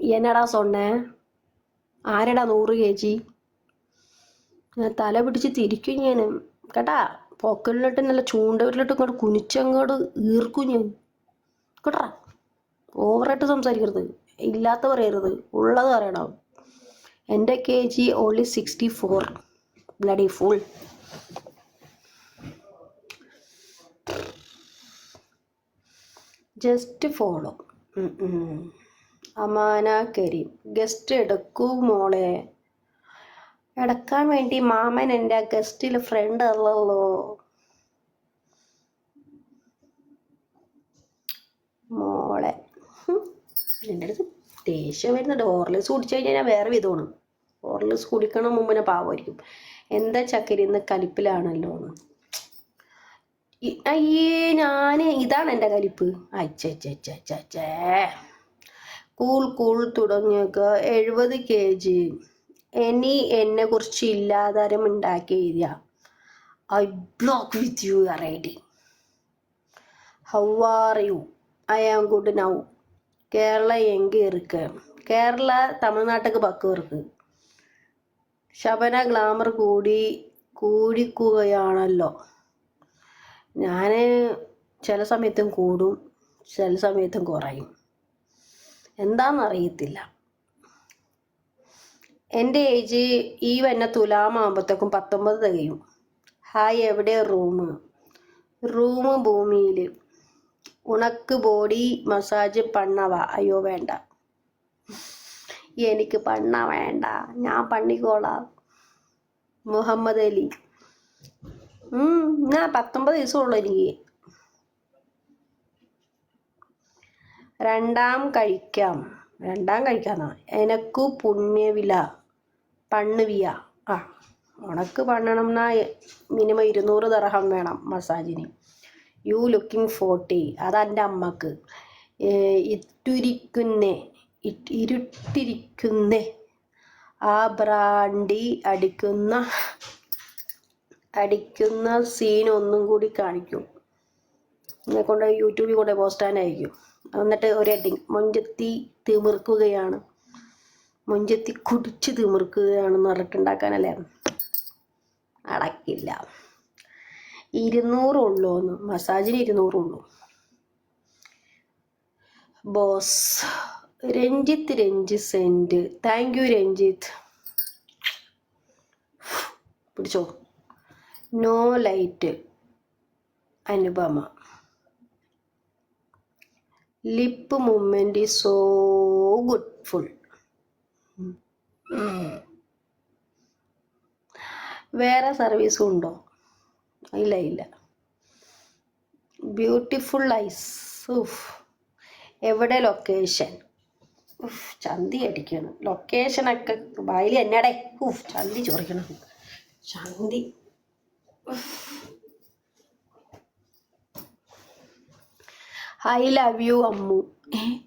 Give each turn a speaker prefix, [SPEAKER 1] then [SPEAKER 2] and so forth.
[SPEAKER 1] എന്നടാ സൊണ്ണേ? ആരടാ നൂറ് കെ ജി? തല പിടിച്ച് തിരിക്കും ഞാൻ കേട്ടാ പൊക്കലിലിട്ട് നല്ല ചൂണ്ടവരിലിട്ട് ഇങ്ങോട്ട് കുനിച്ചങ്ങോട് ഈർക്കും ഞാൻ. കേട്ടാ ഓവറായിട്ട് സംസാരിക്കരുത്. ഇല്ലാത്ത പറയരുത്. ഉള്ളത് പറയണം. എന്റെ K G only sixty four bloody full just follow Amana Kareem guest എടുക്കൂ മോളെ. എടുക്കാൻ വേണ്ടി മാമൻ എന്റെ ആ ഗസ്റ്റിൽ ഫ്രണ്ട് അല്ലല്ലോ. മോളെ. എന്റെ അടുത്ത് ദേഷ്യം വരുന്നുണ്ട് ഓർലിസ് കുടിച്ചു കഴിഞ്ഞാൽ ഞാൻ വേറെ വിധമാണ്. ഓർലിസ് കുടിക്കണ മുമ്പിനെ പാവമായിരിക്കും. എന്താ ചക്കരി ഇന്ന് കലിപ്പിലാണല്ലോ അയ്യേ ഞാൻ ഇതാണ് എന്റെ കലിപ്പ്. അച്ചേ കൂൾ കൂൾ തുടങ്ങിയൊക്ക എഴുപത് കെ ജി ഇനി എന്നെ കുറിച്ച് ഇല്ലാതാരം ഉണ്ടാക്കി എഴുതിയ. I block with you are ready how are you I am good now Kerala എങ്കി ഇருக்கு കേരള തമിഴ്നാട്ടുക്ക് പക്കം ഇருக்கு ശബന ഗ്ലാമർ കൂടി കൂടിക്കുകയാണല്ലോ ഞാൻ ചില സമയത്തും കൂടും ചില സമയത്തും കുറയും. എന്താണെന്നറിയത്തില്ല എന്റെ ഏജ് ഈ വന്ന തുലാമാകുമ്പോഴത്തേക്കും പത്തൊമ്പത് തികയും. ഹായ് എവിടെ? റൂം റൂം ഭൂമിയിൽ ഉണക്ക് ബോഡി മസാജ് പണ്ണവ. അയ്യോ വേണ്ട. എനിക്ക് പണ്ണ വേണ്ട. ഞാൻ പണ്ണിക്കോളാം. മുഹമ്മദ് അലി. ഞാൻ പത്തൊമ്പത് ദിവസമുള്ളൂ എനിക്ക്. രണ്ടാം കഴിക്കാം. രണ്ടാം കഴിക്കാന്നാ. എനക്കു പുണ്യവില. പണ്ണുവിയ. ആ ഉണക്ക് പണ്ണണം എന്നാ മിനിമം ഇരുന്നൂറ് ദർഹം വേണം മസാജിന്. You looking forty. അതെന്റെ അമ്മയ്ക്ക്. ഇട്ടുരിക്കുന്നേ ഇരുട്ടിരിക്കുന്നേ. ആ ബ്രാൻഡി അടിക്കുന്ന അടിക്കുന്ന സീൻ ഒന്നും കൂടി കാണിക്കും. എന്നെ കൊണ്ട് യൂട്യൂബിൽ കൊണ്ട് പോസ്റ്റാനായിരിക്കും. എന്നിട്ട് ഒരു ഹെഡിങ് മൊഞ്ചത്തി തിമിർക്കുകയാണ്. മൊഞ്ചത്തി കുടിച്ച് തിമിർക്കുകയാണെന്ന് പറഞ്ഞിട്ടുണ്ടാക്കാനല്ലേ? അടക്കില്ല. ഇരുന്നൂറുള്ളൂ ഒന്ന്. മസാജിന് ഇരുന്നൂറുള്ളൂ boss Ranjith Ranji sent. Thank you Ranjith. പിടിച്ചോ. No light Anupama. Lip movement is so good full വേറെ സർവീസും ഉണ്ടോ? ഇല്ല ഇല്ല. ബ്യൂട്ടിഫുൾ ഐസ് ഉഫ്. എവിടെ ലൊക്കേഷൻ ഉഫ് ചന്തി അടിക്കണം. ലൊക്കേഷനൊക്കെ വായിൽ എന്നടേ ഉഫ് ചന്തി ചൊറിക്കണം. ചന്തി. I love you Ammu. ഏ